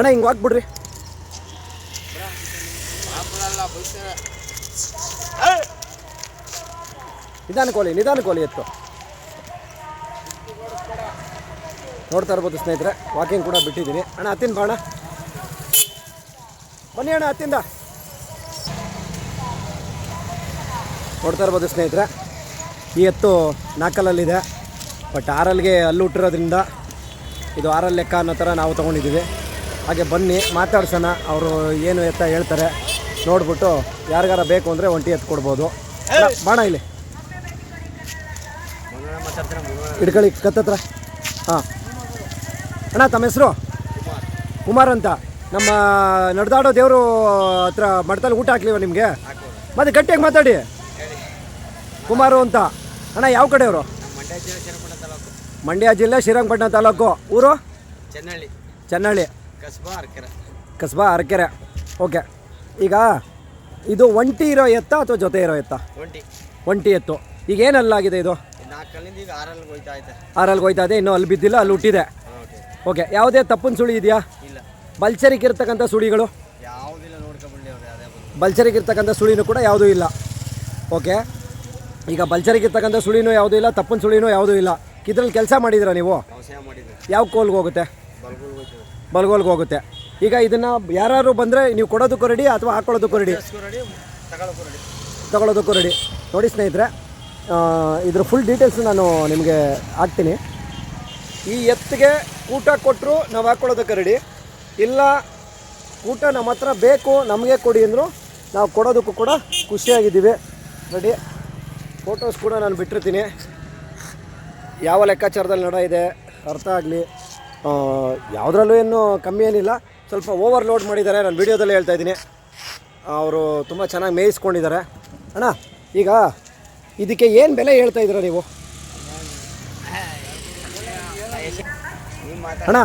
ಅಣ್ಣ, ಹಿಂಗೆ ಹಾಕ್ಬಿಡ್ರಿ ನಿಧಾನ ಕೋಲಿ ನಿಧಾನ ಕೋಲಿ ಎತ್ತು ನೋಡ್ತಾ ಇರ್ಬೋದು ಸ್ನೇಹಿತರೆ ವಾಕಿಂಗ್ ಕೂಡ ಬಿಟ್ಟಿದ್ದೀನಿ. ಅಣ್ಣ ಹತ್ತಿನ ಬಾಣ ಬನ್ನಿ ಅಣ್ಣ ಹತ್ತಿಂದ ನೋಡ್ತಾ ಇರ್ಬೋದು ಸ್ನೇಹಿತರೆ, ಈ ಎತ್ತು ನಾಲ್ಕಲ್ಲಲ್ಲಿದೆ ಬಟ್ ಆರಲ್ಗೆ ಅಲ್ಲಿ ಹುಟ್ಟಿರೋದ್ರಿಂದ ಇದು ಆರಲ್ಲಿ ಲೆಕ್ಕ ಅನ್ನೋ ಥರ ನಾವು ತೊಗೊಂಡಿದ್ದೀವಿ. ಹಾಗೆ ಬನ್ನಿ ಮಾತಾಡ್ಸೋಣ. ಅವರು ಏನು ಎತ್ತ ಹೇಳ್ತಾರೆ. ನೋಡ್ಬಿಟ್ಟು ಯಾರಿಗಾರ ಬೇಕು ಅಂದರೆ ಒಂಟಿ ಎತ್ತು ಕೊಡ್ಬೋದು ಬಾಣ ಇಲ್ಲಿ. ಇಡ್ಕೊಳ್ಳಿ ಕತ್ತತ್ರ. ಹಾಂ. ಅಣ್ಣ ತಮ್ಮ ಹೆಸರು? ಕುಮಾರ್ ಅಂತ. ನಮ್ಮ ನಡೆದಾಡೋ ದೇವರು ಹತ್ರ ಮಡ್ತಲ್ಲಿ ಊಟ ಹಾಕ್ಲಿವ ನಿಮಗೆ? ಮತ್ತೆ ಗಟ್ಟಿಯಾಗಿ ಮಾತಾಡಿ. ಕುಮಾರು ಅಂತ. ಅಣ್ಣ ಯಾವ ಕಡೆಯವರು ಮಂಡ್ಯ ಜಿಲ್ಲೆ ಶ್ರೀರಂಗಪಟ್ಟಣ ತಾಲೂಕು. ಊರು? ಚೆನ್ನಳ್ಳಿ. ಚೆನ್ನಳ್ಳಿ. ಕಸ್ಬಾ ಅರ್ಕೆರೆ. ಕಸ್ಬಾ ಅರಕೆರೆ. ಓಕೆ. ಈಗ ಇದು ಒಂಟಿ ಇರೋ ಎತ್ತ ಅಥವಾ ಜೊತೆ ಇರೋ ಎತ್ತ? ಒಂಟಿ. ಒಂಟಿ ಎತ್ತು. ಈಗ ಏನಲ್ಲಾಗಿದೆ ಇದು? ನಾಲ್ಕು ಕಲ್ಲಿಂದ ಈಗ ಆರಲ್ಲಿ ಹೋಯ್ತಾ ಇದೆ. ಇನ್ನೂ ಅಲ್ಲಿ ಬಿದ್ದಿಲ್ಲ ಅಲ್ಲಿ ಹುಟ್ಟಿದೆ. ಓಕೆ. ಯಾವುದೇ ತಪ್ಪಿನ ಸುಳಿ ಇದೆಯಾ? ಬಲ್ಚರಿಗೆ ಇರ್ತಕ್ಕಂಥ ಸುಳಿಗಳು? ಬಲ್ಚರಿಗೆ ಇರ್ತಕ್ಕಂಥ ಸುಳಿನೂ ಕೂಡ ಯಾವುದೂ ಇಲ್ಲ. ಓಕೆ. ಈಗ ಬಲ್ಚರಿಗಿರ್ತಕ್ಕಂಥ ಸುಳಿನೂ ಯಾವುದೂ ಇಲ್ಲ ತಪ್ಪಿನ ಸುಳಿನೂ ಯಾವುದೂ ಇಲ್ಲ. ಇದ್ರಲ್ಲಿ ಕೆಲಸ ಮಾಡಿದಿರಾ ನೀವು? ಯಾವ ಕೋಲ್ಗೆ ಹೋಗುತ್ತೆ? ಬಲ್ಗೋಲ್ಗೆ ಹೋಗುತ್ತೆ. ಈಗ ಇದನ್ನು ಯಾರು ಬಂದರೆ ನೀವು ಕೊಡೋದಕ್ಕೂ ರೆಡಿ ಅಥವಾ ಹಾಕೊಳ್ಳೋದಕ್ಕೂ ರೆಡಿ ತಗೊಳ್ಳೋದಕ್ಕೂ ರೆಡಿ ನೋಡಿ ಸ್ನೇಹಿತರೆ ಇದ್ರ ಫುಲ್ ಡೀಟೇಲ್ಸ್ ನಾನು ನಿಮಗೆ ಹಾಕ್ತೀನಿ. ಈ ಎತ್ತಿಗೆ ಊಟ ಕೊಟ್ಟರು ನಾವು ಹಾಕ್ಕೊಳ್ಳೋದಕ್ಕೆ ರೆಡಿ ಇಲ್ಲ, ಊಟ ನಮ್ಮ ಹತ್ರ ಬೇಕು, ನಮಗೆ ಕೊಡಿ ಅಂದರು ನಾವು ಕೊಡೋದಕ್ಕೂ ಕೂಡ ಖುಷಿಯಾಗಿದ್ದೀವಿ. ರೆಡಿ ಫೋಟೋಸ್ ಕೂಡ ನಾನು ಬಿಟ್ಟಿರ್ತೀನಿ. ಯಾವ ಲೆಕ್ಕಾಚಾರದಲ್ಲಿ ನಡ ಇದೆ, ಅರ್ಥ ಆಗಲಿ. ಯಾವುದ್ರಲ್ಲೂ ಏನು ಕಮ್ಮಿ ಏನಿಲ್ಲ. ಸ್ವಲ್ಪ ಓವರ್ಲೋಡ್ ಮಾಡಿದ್ದಾರೆ. ನಾನು ವೀಡಿಯೋದಲ್ಲೇ ಹೇಳ್ತಾ ಇದ್ದೀನಿ. ಅವರು ತುಂಬ ಚೆನ್ನಾಗಿ ಮೇಯಿಸ್ಕೊಂಡಿದ್ದಾರೆ. ಅಣ್ಣ ಈಗ ಇದಕ್ಕೆ ಏನು ಬೆಲೆ ಹೇಳ್ತಾ ಇದ್ದೀರಾ ನೀವು? ಅಣ್ಣ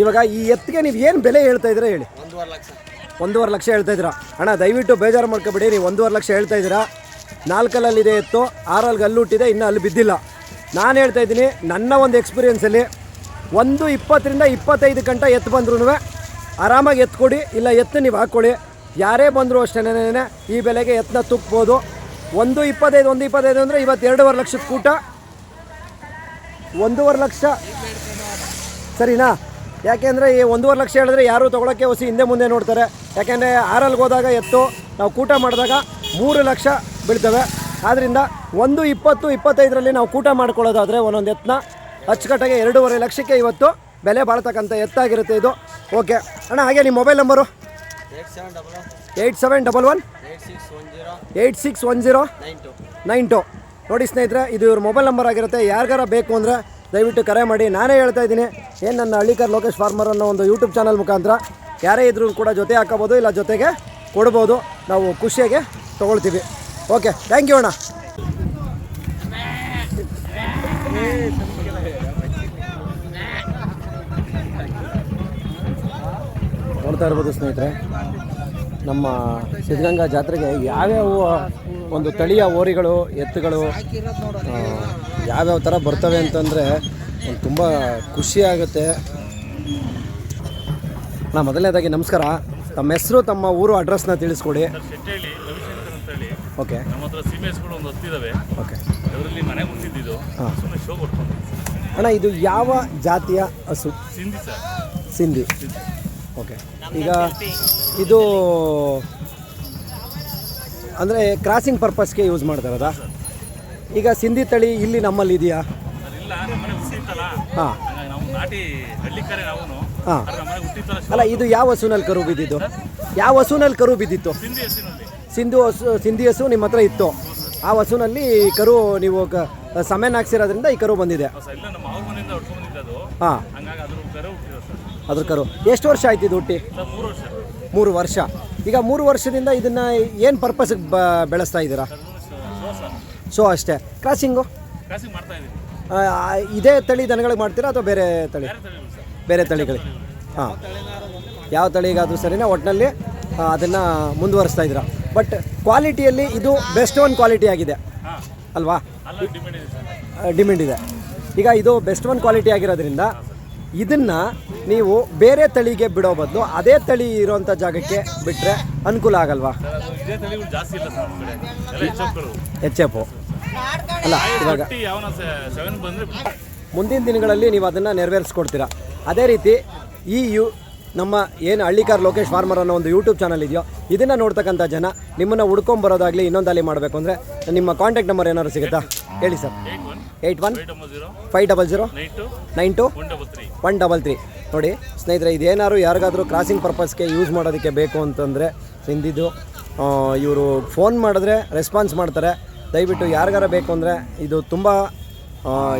ಇವಾಗ ಈ ಎತ್ತಿಗೆ ನೀವು ಏನು ಬೆಲೆ ಹೇಳ್ತಾ ಇದ್ದೀರಾ ಹೇಳಿ. ಒಂದೂವರೆ ಲಕ್ಷ. ಒಂದೂವರೆ ಲಕ್ಷ ಹೇಳ್ತಾ ಇದ್ದೀರಾ. ಅಣ್ಣ ದಯವಿಟ್ಟು ಬೇಜಾರು ಮಾಡ್ಕೊಬೇಡಿ. ನೀವು ಒಂದೂವರೆ ಲಕ್ಷ ಹೇಳ್ತಾ ಇದ್ದೀರಾ. ನಾಲ್ಕಲ್ಲಿದೆ ಎತ್ತು ಆರಲ್ಲಿ ಗಲ್ಲುಟ್ಟಿದೆ ಇನ್ನೂ ಅಲ್ಲಿ ಬಿದ್ದಿಲ್ಲ. ನಾನು ಹೇಳ್ತಾ ಇದ್ದೀನಿ ನನ್ನ ಒಂದು ಎಕ್ಸ್ಪೀರಿಯೆನ್ಸಲ್ಲಿ ಒಂದು ಇಪ್ಪತ್ತರಿಂದ ಇಪ್ಪತ್ತೈದು ಗಂಟೆ ಎತ್ತು ಬಂದ್ರೂ ಆರಾಮಾಗಿ ಎತ್ಕೊಡಿ ಕೊಡಿ ಇಲ್ಲ ಎತ್ತು ನೀವು ಹಾಕ್ಕೊಳ್ಳಿ. ಯಾರೇ ಬಂದರೂ ಅಷ್ಟೇನೇ ಈ ಬೆಲೆಗೆ ಎತ್ತನ್ನ ತುಕ್ಬೋದು. ಒಂದು ಇಪ್ಪತ್ತೈದು ಒಂದು ಇಪ್ಪತ್ತೈದು ಅಂದರೆ ಇವತ್ತು ಎರಡೂವರೆ ಲಕ್ಷದ ಕೂಟ. ಒಂದೂವರೆ ಲಕ್ಷ. ಸರಿನಾ? ಯಾಕೆಂದರೆ ಈ ಒಂದೂವರೆ ಲಕ್ಷ ಹೇಳಿದ್ರೆ ಯಾರು ತೊಗೊಳಕ್ಕೆ ಹೊಸಿ ಹಿಂದೆ ಮುಂದೆ ನೋಡ್ತಾರೆ. ಯಾಕೆಂದರೆ ಆರಲ್ಲಿ ಹೋದಾಗ ಎತ್ತು, ನಾವು ಕೂಟ ಮಾಡಿದಾಗ ಮೂರು ಲಕ್ಷ ಬೀಳ್ತವೆ. ಆದ್ದರಿಂದ ಒಂದು ಇಪ್ಪತ್ತು, ಇಪ್ಪತ್ತೈದರಲ್ಲಿ ನಾವು ಕೂಟ ಮಾಡ್ಕೊಳ್ಳೋದಾದರೆ ಒಂದೊಂದು ಎತ್ತನ್ನ ಅಚ್ಚುಕಟ್ಟಾಗಿ ಎರಡೂವರೆ ಲಕ್ಷಕ್ಕೆ ಇವತ್ತು ಬೆಲೆ ಬಾಳ್ತಕ್ಕಂಥ ಎತ್ತಾಗಿರುತ್ತೆ ಇದು. ಓಕೆ ಅಣ್ಣ, ಹಾಗೆ ನಿಮ್ಮ mobile number eight seven double one? Eight six one zero? Nine two. ನೋಡಿ ಸ್ನೇಹಿತರೆ, ಇದು ಇವ್ರ ಮೊಬೈಲ್ ನಂಬರ್ ಆಗಿರುತ್ತೆ. ಯಾರಿಗಾರ ಬೇಕು ಅಂದರೆ ದಯವಿಟ್ಟು ಕರೆ ಮಾಡಿ. ನಾನೇ ಹೇಳ್ತಾ ಇದ್ದೀನಿ, ಏನು ನನ್ನ ಹಳ್ಳಿಕರ್ ಲೋಕೇಶ್ ಫಾರ್ಮರ್ ಅನ್ನೋ ಒಂದು ಯೂಟ್ಯೂಬ್ ಚಾನಲ್ ಮುಖಾಂತರ ಯಾರೇ ಇದ್ರೂ ಕೂಡ ಜೊತೆ ಹಾಕೋಬೋದು ಇಲ್ಲ ಜೊತೆಗೆ ಕೊಡ್ಬೋದು. ನಾವು ಖುಷಿಯಾಗೆ ತೊಗೊಳ್ತೀವಿ. ಓಕೆ ಥ್ಯಾಂಕ್ ಯು ಅಣ್ಣ. ನೋಡ್ತಾ ಇರ್ಬೋದು ಸ್ನೇಹಿತರೆ. ನಮ್ಮ ಸಿದ್ಧಗಂಗಾ ಜಾತ್ರೆಗೆ ಯಾವ್ಯಾವ ಒಂದು ತಳಿಯ ಓರಿಗಳು ಎತ್ತುಗಳು ಯಾವ್ಯಾವ ಥರ ಬರ್ತವೆ ಅಂತಂದರೆ ತುಂಬ ಖುಷಿಯಾಗುತ್ತೆ ನಾ ಮೊದಲನೇದಾಗಿ ನಮಸ್ಕಾರ. ತಮ್ಮ ಹೆಸರು ತಮ್ಮ ಊರು ಅಡ್ರೆಸ್ನ ತಿಳಿಸ್ಕೊಡಿ. ಓಕೆ. ಓಕೆ. ಅಣ್ಣ ಇದು ಯಾವ ಜಾತಿಯ ಹಸು? ಸಿಂಧಿ. ಓಕೆ ಈಗ ಇದು ಅಂದರೆ ಕ್ರಾಸಿಂಗ್ ಪರ್ಪಸ್ಗೆ ಯೂಸ್ ಮಾಡ್ತಾರದ? ಈಗ ಸಿಂಧಿ ತಳಿ ಇಲ್ಲಿ ನಮ್ಮಲ್ಲಿ ಇದೆಯಾ? ಹಾಂ. ಹಾಂ. ಅಲ್ಲ ಇದು ಯಾವ ಹಸುನಲ್ಲಿ ಕರು ಬಿದ್ದಿದ್ದು? ಯಾವ ಹಸುನಲ್ಲಿ ಕರು ಬಿದ್ದಿತ್ತು? ಸಿಂಧಿ ಹಸು ಸಿಂಧಿ ಹಸು ನಿಮ್ಮ ಹತ್ರ ಇತ್ತು. ಆ ಹಸುನಲ್ಲಿ ಕರು ನೀವು ಕ ಸಮಯನ ಹಾಕ್ಸಿರೋದ್ರಿಂದ ಈ ಕರು ಬಂದಿದೆ. ಹಾಂ. ಅದ್ರ ಕರೆ. ಎಷ್ಟು ವರ್ಷ ಆಯ್ತು ಇದು ಹುಟ್ಟಿ? ಮೂರು ವರ್ಷ. ಈಗ ಮೂರು ವರ್ಷದಿಂದ ಇದನ್ನು ಏನು ಪರ್ಪಸ್ಗೆ ಬ ಬೆಳೆಸ್ತಾ ಇದ್ದೀರಾ? ಸೊ ಅಷ್ಟೇ. ಕ್ರಾಸಿಂಗು ಇದೇ ತಳಿ ದನಗಳಿಗೆ ಮಾಡ್ತೀರಾ ಅಥವಾ ಬೇರೆ ತಳಿ? ಬೇರೆ ತಳಿಗಳಿಗೆ. ಹಾಂ. ಯಾವ ತಳಿಗಾದರೂ ಸರಿನಾ ಒಟ್ಟಿನಲ್ಲಿ ಅದನ್ನು ಮುಂದುವರಿಸ್ತಾ ಇದ್ದೀರಾ? ಬಟ್ ಕ್ವಾಲಿಟಿಯಲ್ಲಿ ಇದು ಬೆಸ್ಟ್ ಒನ್ ಕ್ವಾಲಿಟಿ ಆಗಿದೆ. ಅಲ್ವಾ? ಡಿಮ್ಯಾಂಡ್ ಇದೆ ಈಗ ಇದು ಬೆಸ್ಟ್ ಒನ್ ಕ್ವಾಲಿಟಿ ಆಗಿರೋದ್ರಿಂದ ಇದನ್ನು ನೀವು ಬೇರೆ ತಳಿಗೆ ಬಿಡೋ ಬದಲು ಅದೇ ತಳಿ ಇರೋಂಥ ಜಾಗಕ್ಕೆ ಬಿಟ್ಟರೆ ಅನುಕೂಲ ಆಗಲ್ವಾ? ಎಚ್ ಎಫ್ ಅಲ್ಲ ಇವಾಗ ಮುಂದಿನ ದಿನಗಳಲ್ಲಿ ನೀವು ಅದನ್ನು ನೆರವೇರಿಸ್ಕೊಡ್ತೀರಾ? ಅದೇ ರೀತಿ ಈ ಯು ನಮ್ಮ ಏನು ಹಳ್ಳಿಕಾರ್ ಲೋಕೇಶ್ ಫಾರ್ಮರ್ ಅನ್ನೋ ಒಂದು ಯೂಟ್ಯೂಬ್ ಚಾನಲ್ ಇದೆಯೋ ಇದನ್ನು ನೋಡ್ತಕ್ಕಂಥ ಜನ ನಿಮ್ಮನ್ನು ಹುಡ್ಕೊಂಬರೋದಾಗಲಿ ಇನ್ನೊಂದಲ್ಲಿ ಮಾಡಬೇಕು ಅಂದರೆ ನಿಮ್ಮ ಕಾಂಟ್ಯಾಕ್ಟ್ ನಂಬರ್ ಏನಾದ್ರು ಸಿಗುತ್ತಾ? ಹೇಳಿ sir. Eight one five double zero nine two nine two one double three. ನೋಡಿ, ಸ್ನೇಹಿತರೆ, ಇದೇನಾದ್ರು ಯಾರಿಗಾದರೂ ಕ್ರಾಸಿಂಗ್ ಪರ್ಪಸ್ಗೆ ಯೂಸ್ ಮಾಡೋದಕ್ಕೆ ಬೇಕು ಅಂತಂದರೆ ಹಿಂದಿದ್ದು ಇವರು ಫೋನ್ ಮಾಡಿದ್ರೆ ರೆಸ್ಪಾನ್ಸ್ ಮಾಡ್ತಾರೆ. ದಯವಿಟ್ಟು ಯಾರಿಗಾರ ಬೇಕು ಅಂದರೆ ಇದು ತುಂಬ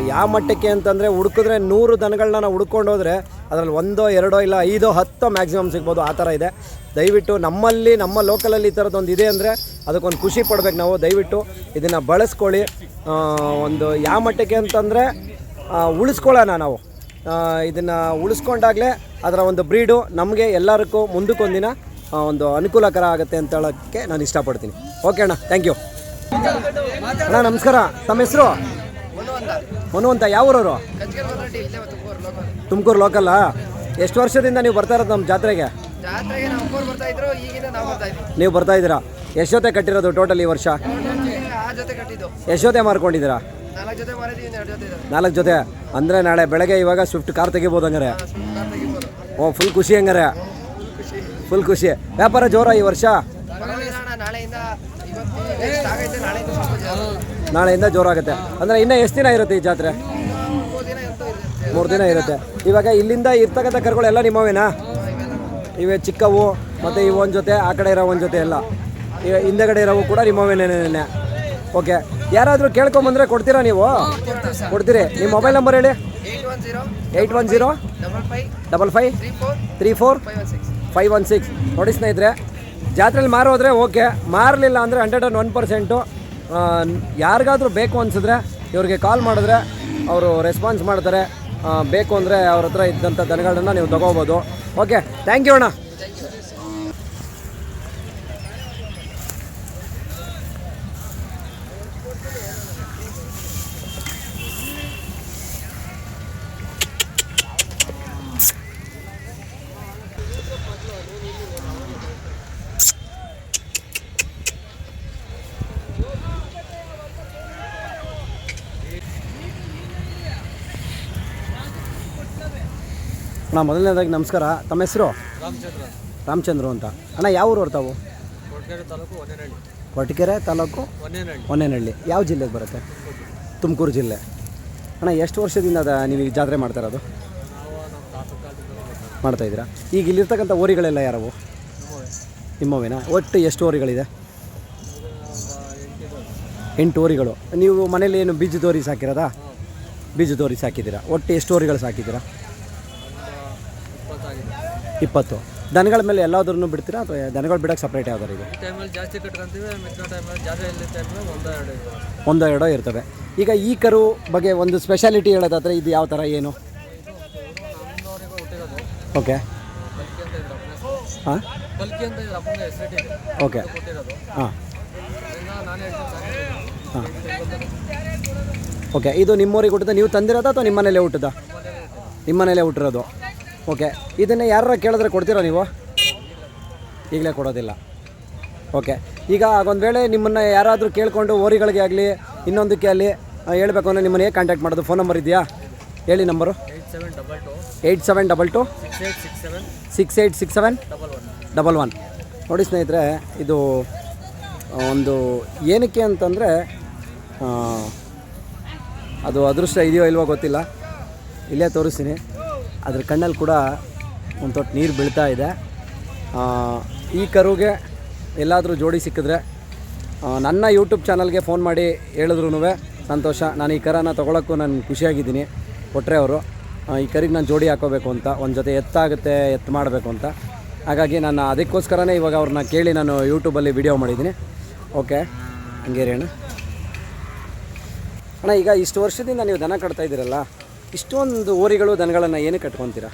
ಯಾವ ಮಟ್ಟಕ್ಕೆ ಅಂತಂದರೆ ಹುಡುಕಿದ್ರೆ ನೂರು ದನಗಳನ್ನ ನಾವು ಹುಡ್ಕೊಂಡು ಹೋದರೆ ಅದರಲ್ಲಿ ಒಂದೋ, ಎರಡೋ, ಇಲ್ಲ ಐದೋ, ಹತ್ತೋ ಮ್ಯಾಕ್ಸಿಮಮ್ ಸಿಗ್ಬೋದು. ಆ ಥರ ಇದೆ. ದಯವಿಟ್ಟು ನಮ್ಮಲ್ಲಿ, ನಮ್ಮ ಲೋಕಲಲ್ಲಿ ಈ ಥರದ್ದೊಂದು ಇದೆ ಅಂದರೆ ಅದಕ್ಕೊಂದು ಖುಷಿ ಪಡ್ಬೇಕು ನಾವು. ದಯವಿಟ್ಟು ಇದನ್ನು ಬಳಸ್ಕೊಳ್ಳಿ. ಒಂದು ಯಾವ ಮಟ್ಟಕ್ಕೆ ಅಂತಂದರೆ ಉಳಿಸ್ಕೊಳ್ಳೋಣ ನಾವು. ಇದನ್ನು ಉಳಿಸ್ಕೊಂಡಾಗಲೇ ಅದರ ಒಂದು ಬ್ರೀಡು ನಮಗೆ ಎಲ್ಲರಿಗೂ ಮುಂದಕ್ಕೊಂದಿನ ಒಂದು ಅನುಕೂಲಕರ ಆಗುತ್ತೆ ಅಂತ ಹೇಳೋಕ್ಕೆ ನಾನು ಇಷ್ಟಪಡ್ತೀನಿ. ಓಕೆ ಅಣ್ಣ ಥ್ಯಾಂಕ್ ಯು ಅಣ್ಣ, ನಮಸ್ಕಾರ. ತಮ್ಮ ಹೆಸರು? ಮನು ಅಂತ ಯಾವ ಊರವರು? ತುಮಕೂರು ಲೋಕಲ್ಲ ಎಷ್ಟು ವರ್ಷದಿಂದ ನೀವು ಬರ್ತಾ ಇರೋದು ನಮ್ಮ ಜಾತ್ರೆಗೆ? ನಾವು ಬರ್ತಾ ಇದ್ದೀರಾ? ಎಷ್ಟು ಜೊತೆ ಕಟ್ಟಿರೋದು ಟೋಟಲ್ ಈ ವರ್ಷ? ಎಷ್ಟು ಜೊತೆ ಮಾರ್ಕೊಂಡಿದ್ದೀರಾ ನಾಲ್ಕು ಜೊತೆ ಅಂದರೆ ನಾಳೆ ಬೆಳಗ್ಗೆ ಇವಾಗ ಸ್ವಿಫ್ಟ್ ಕಾರ್ ತೆಗಿಬೋದು ಹಂಗಾರೆ. ಓ ಫುಲ್ ಖುಷಿ ಹಂಗಾರೆ. ಫುಲ್ ಖುಷಿ. ವ್ಯಾಪಾರ ಜೋರ ಈ ವರ್ಷ? ನಾಳೆಯಿಂದ ಜೋರಾಗುತ್ತೆ ಅಂದರೆ ಇನ್ನೂ ಎಷ್ಟು ದಿನ ಇರುತ್ತೆ ಈ ಜಾತ್ರೆ? ಮೂರು ದಿನ ಇರುತ್ತೆ. ಇವಾಗ ಇಲ್ಲಿಂದ ಇರ್ತಕ್ಕಂಥ ಕರುಗಳೆಲ್ಲ ನಿಮ್ಮವೇನಾ? ಇವೆ ಚಿಕ್ಕವು ಮತ್ತು ಇವೊಂದು ಜೊತೆ ಆ ಕಡೆ ಇರೋ ಒಂದು ಜೊತೆ ಎಲ್ಲ. ಹಿಂದೆಗಡೆ ಇರೋವು ಕೂಡ ನಿಮ್ಮವೇನೇನೆ ಓಕೆ. ಯಾರಾದರೂ ಕೇಳ್ಕೊಂಬಂದ್ರೆ ಕೊಡ್ತೀರಾ ನೀವು? ಕೊಡ್ತೀರಿ. ನಿಮ್ಮ ಮೊಬೈಲ್ ನಂಬರ್ ಹೇಳಿ. Eight one zero. Double five. Three four. Five one six. ನೋಡಿ ಸ್ನೇಹಿತರೆ ಜಾತ್ರೆಯಲ್ಲಿ ಮಾರೋದ್ರೆ ಓಕೆ. ಮಾರಲಿಲ್ಲ ಅಂದರೆ ಹಂಡ್ರೆಡ್ ಆ್ಯಂಡ್ ಒನ್ ಪರ್ಸೆಂಟು ಯಾರಿಗಾದರೂ ಬೇಕು ಅನಿಸಿದ್ರೆ ಇವ್ರಿಗೆ ಕಾಲ್ ಮಾಡಿದ್ರೆ ಅವರು ರೆಸ್ಪಾನ್ಸ್ ಮಾಡ್ತಾರೆ. ಬೇಕು ಅಂದರೆ ಅವ್ರ ಹತ್ರ ಇದ್ದಂಥ ದನಗಳನ್ನ ನೀವು ತೊಗೋಬೋದು. ಓಕೆ ಥ್ಯಾಂಕ್ ಯು ಅಣ್ಣ. ಅಣ್ಣ ಮೊದಲನೇದಾಗಿ ನಮಸ್ಕಾರ. ತಮ್ಮ ಹೆಸರು? ರಾಮಚಂದ್ರ. ರಾಮಚಂದ್ರ ಅಂತ. ಅಣ್ಣ ಯಾವ ಊರು ಹೊರ್ತಾವು ಕೊಟ್ಗೆರೆ ತಾಲೂಕು ಒನ್ನೇನಹಳ್ಳಿ ತಾಲೂಕು ಯಾವ ಜಿಲ್ಲೆಗೆ ಬರುತ್ತೆ? ತುಮಕೂರು ಜಿಲ್ಲೆ. ಅಣ್ಣ ಎಷ್ಟು ವರ್ಷದಿಂದ ಅದ ನೀವು ಈ ಜಾತ್ರೆ ಮಾಡ್ತಾ ಇರೋದು? ನಾವು ನಮ್ಮ ಕಾಲದಿಂದ ಮಾಡ್ತಾ ಇದ್ದೀರಾ? ಈಗ ಇಲ್ಲಿರ್ತಕ್ಕಂಥ ಓರಿಗಳೆಲ್ಲ ಯಾರವು? ನಿಮ್ಮವೇನಾ? ಒಟ್ಟು ಎಷ್ಟು ಓರಿಗಳಿದೆ? ಎಂಟು ಓರಿಗಳು. ನೀವು ಮನೇಲಿ ಏನು ಬೀಜದ ಓರಿ ಸಾಕಿರೋದಾ ಬೀಜದ ಓರಿ ಸಾಕಿದ್ದೀರಾ ಒಟ್ಟು ಎಷ್ಟು ಓರಿಗಳು ಸಾಕಿದ್ದೀರಾ ಇಪ್ಪತ್ತು. ದನಗಳ ಮೇಲೆ ಎಲ್ಲಾದ್ರೂ ಬಿಡ್ತೀರಾ ಅಥವಾ ದನಗಳು ಬಿಡೋಕ್ಕೆ ಸಪ್ರೇಟ್ ಯಾವ್ದಾರು ಈಗ ಈ ಟೈಮಲ್ಲಿ ಜಾಸ್ತಿ ಕಟ್ಕೊಂತೀವಿ ಮಿಕ್ಕ ಟೈಮಲ್ಲಿ ಜಾತ್ರೆ ಇಲ್ಲಿ ಟೈಮಲ್ಲಿ ಒಂದೋ ಎರಡು ಇದೆ ಒಂದೋ ಎರಡೋ ಇರ್ತವೆ. ಈಗ ಈ ಕರು ಬಗ್ಗೆ ಒಂದು ಸ್ಪೆಷಾಲಿಟಿ ಹೇಳೋದಾದ್ರೆ ಇದು ಯಾವ ಥರ ಏನು? ಓಕೆ. ಹಾಂ? ಓಕೆ. ಹಾಂ. ಹಾಂ. ಓಕೆ ಇದು ನಿಮ್ಮೂರಿಗೆ ಹುಟ್ಟಿದ ನೀವು ತಂದಿರೋದಾ ಅಥವಾ ನಿಮ್ಮನೇಲೆ ಹುಟ್ಟಿದ? ನಿಮ್ಮನೇಲೆ ಹುಟ್ಟಿರೋದು. ಓಕೆ, ಇದನ್ನು ಯಾರ ಕೇಳಿದ್ರೆ ಕೊಡ್ತೀರಾ ನೀವು? ಈಗಲೇ ಕೊಡೋದಿಲ್ಲ. ಓಕೆ, ಈಗ ಒಂದು ವೇಳೆ ನಿಮ್ಮನ್ನು ಯಾರಾದರೂ ಕೇಳಿಕೊಂಡು ಓರಿಗಳಿಗೆ ಆಗಲಿ, ಇನ್ನೊಂದಕ್ಕೆ ಅಲ್ಲಿ ಹೇಳಬೇಕು ಅಂದರೆ ನಿಮ್ಮನ್ನು ಹೇಗೆ ಕಾಂಟ್ಯಾಕ್ಟ್ ಮಾಡೋದು. ಫೋನ್ ನಂಬರ್ ಇದೆಯಾ? ಹೇಳಿ number eight seven double two six eight six seven double one ನೋಡಿ ಸ್ನೇಹಿತರೆ, ಇದು ಒಂದು ಏನಕ್ಕೆ ಅಂತಂದರೆ ಅದು ಅದೃಷ್ಟ ಇದೆಯೋ ಇಲ್ವೋ ಗೊತ್ತಿಲ್ಲ. ಇಲ್ಲೇ ತೋರಿಸ್ತೀನಿ. ಅದ್ರ ಕಣ್ಣಲ್ಲಿ ಕೂಡ ಒಂದು ತೊಟ್ಟು ನೀರು ಬೀಳ್ತಾ ಇದೆ. ಈ ಕರುಗೆ ಎಲ್ಲಾದರೂ ಜೋಡಿ ಸಿಕ್ಕಿದ್ರೆ ನನ್ನ ಯೂಟ್ಯೂಬ್ ಚಾನಲ್ಗೆ ಫೋನ್ ಮಾಡಿ ಹೇಳಿದ್ರು ಸಂತೋಷ. ನಾನು ಈ ಕರನ ತೊಗೊಳಕ್ಕೂ ನಾನು ಖುಷಿಯಾಗಿದ್ದೀನಿ. ಕೊಟ್ಟರೆ ಅವರು ಈ ಕರಿಗೆ ನಾನು ಜೋಡಿ ಹಾಕೋಬೇಕು ಅಂತ, ಒಂದು ಜೊತೆ ಎತ್ತಾಗುತ್ತೆ, ಎತ್ತು ಮಾಡಬೇಕು ಅಂತ. ಹಾಗಾಗಿ ನಾನು ಅದಕ್ಕೋಸ್ಕರನೇ ಇವಾಗ ಅವ್ರನ್ನ ಕೇಳಿ ನಾನು ಯೂಟ್ಯೂಬಲ್ಲಿ ವಿಡಿಯೋ ಮಾಡಿದ್ದೀನಿ. ಓಕೆ ಹಂಗೇರಿ ಅಣ್ಣ. ಅಣ್ಣ, ಈಗ ಇಷ್ಟು ವರ್ಷದಿಂದ ನೀವು ದನ ಕಟ್ತಾ ಇದ್ದೀರಲ್ಲ? ಇಷ್ಟೊಂದು ಓರಿಗಳು ದನಗಳನ್ನು ಏನಕ್ಕೆ ಕಟ್ಕೊತೀರಾ?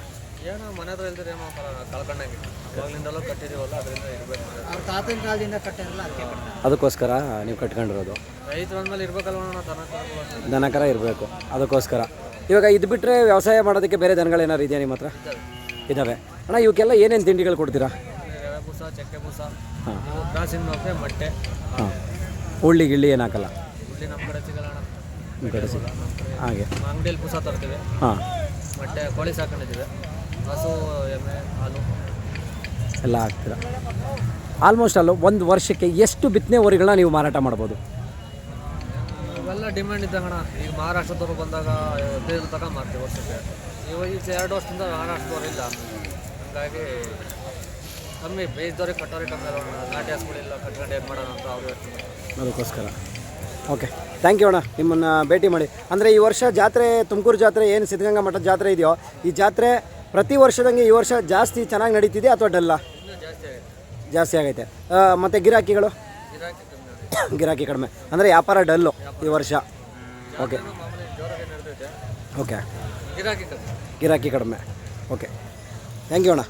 ಏನೋ ಮನೆ ಹತ್ರ ಇಲ್ದ್ರೆ ಏನೋ ಕಳ್ಕೊಂಡಂಗೆ. ಅವಾಗಲಿಂದಲೂ ಕಟ್ಟಿದೀವಲ್ಲ ಅದರಿಂದ ಇರ್ಬೇಕು ಮನೆ ಅವ್ರ ತಾತನ ಕಾಲದಿಂದ ಕಟ್ಟಿರಲ್ಲ ಅದಕ್ಕೆ ಕಟ್ತಾರೆ ಅದಕ್ಕೋಸ್ಕರ ನೀವು ಕಟ್ಕೊಂಡಿರೋದು? ರೈತರು ಅಂದ್ಮೇಲೆ ಇರ್ಬೇಕಲ್ವ ಅಣ್ಣ ದನ ಕರ್ಕೊಳ್ಳೋದು ದನ ಕರ ಇರಬೇಕು ಅದಕ್ಕೋಸ್ಕರ. ಇವಾಗ ಇದು ಬಿಟ್ಟರೆ ವ್ಯವಸಾಯ ಮಾಡೋದಕ್ಕೆ ಬೇರೆ ದನಗಳೇನಾದ್ರು ಇದೆಯಾ ನಿಮ್ಮ ಹತ್ರ? ಇದ್ದಾವೆ ಅಣ್ಣ ಇವಕ್ಕೆಲ್ಲ ಏನೇನು ತಿಂಡಿಗಳು ಕೊಡ್ತೀರಾ? ಎಳೆ ಬೂಸ ಚಕ್ಕೆ ಬೂಸ ಹಾಂ. ಇವು ಕ್ರಾಸಿಂಗ್ ನೋಡ್ರೆ ಮೊಟ್ಟೆ. ಹಾಂ. ಹುಳ್ಳಿ ಗಿಳ್ಳಿ ಏನು ಹಾಕಲ್ಲ? ಇಲ್ಲಿ ನಮ್ಮ ಕಡೆ ಸಿಗಲ್ಲ ಸಿಗ ಹಾಗೆ. ಅಂಗಡಿಯಲ್ಲಿ ಪುಸ ತರ್ತೀವಿ. ಹಾಂ. ಮತ್ತೆ ಕೋಳಿ ಸಾಕೊಂಡಿದ್ದೀವಿ. ಹಸು ಎಮ್ಮೆ ಹಾಲು. ಎಲ್ಲ ಹಾಕ್ತೀರಾ? ಆಲ್ಮೋಸ್ಟ್ ಅಲ್ಲ ಒಂದು ವರ್ಷಕ್ಕೆ ಎಷ್ಟು ಬಿತ್ತನೆ ಹೊರಿಗಳನ್ನ ನೀವು ಮಾರಾಟ ಮಾಡ್ಬೋದು? ಇವೆಲ್ಲ ಡಿಮ್ಯಾಂಡ್ ಇದ್ದಂಗಣ ಈಗ ಮಹಾರಾಷ್ಟ್ರದವ್ರು ಬಂದಾಗ ಬೇರೆ ತಗೊಂಡು ಮಾರ್ತೀವಿ ವರ್ಷಕ್ಕೆ. ಇವಾಗ ಈಗ ಎರಡು ವರ್ಷದಿಂದ ಮಹಾರಾಷ್ಟ್ರದವ್ರು ಇಲ್ಲ. ಹಂಗಾಗಿ ಕಮ್ಮಿ ಬೇಯಿಸಿದವ್ರಿಗೆ ಕಟ್ಟೋರಿಗೆ ಕಮ್ಮಿ ಅಲ್ಲ ಅಣ್ಣ. ನಾಟಿ ಹಸ್ಗಳಿಲ್ಲ ಕಟ್ಕೊಂಡು ಏನು ಮಾಡೋಣ ಅಂತ ಅವರು ಅದಕ್ಕೋಸ್ಕರ. ಓಕೆ. ಥ್ಯಾಂಕ್ ಯು ಅಣ್ಣ. ನಿಮ್ಮನ್ನು ಭೇಟಿ ಮಾಡಿ. ಅಂದರೆ ಈ ವರ್ಷ ಜಾತ್ರೆ ತುಮಕೂರು ಜಾತ್ರೆ ಏನು ಸಿದ್ಧಗಂಗಾ ಮಠದ ಜಾತ್ರೆ ಇದೆಯೋ ಈ ಜಾತ್ರೆ ಪ್ರತಿ ವರ್ಷದಂಗೆ ಈ ವರ್ಷ ಜಾಸ್ತಿ ಚೆನ್ನಾಗಿ ನಡೀತಿದೆ ಅಥವಾ ಡಲ್ಲ? ಜಾಸ್ತಿ ಆಗೈತೆ. ಮತ್ತು ಗಿರಾಕಿಗಳು? ಗಿರಾಕಿ ಕಡಿಮೆ. ಅಂದರೆ ವ್ಯಾಪಾರ ಡಲ್ಲು ಈ ವರ್ಷ. ಓಕೆ. ಓಕೆ. ಗಿರಾಕಿ ಗಿರಾಕಿ ಕಡಿಮೆ. ಓಕೆ. ಥ್ಯಾಂಕ್ ಯು ಅಣ್ಣ.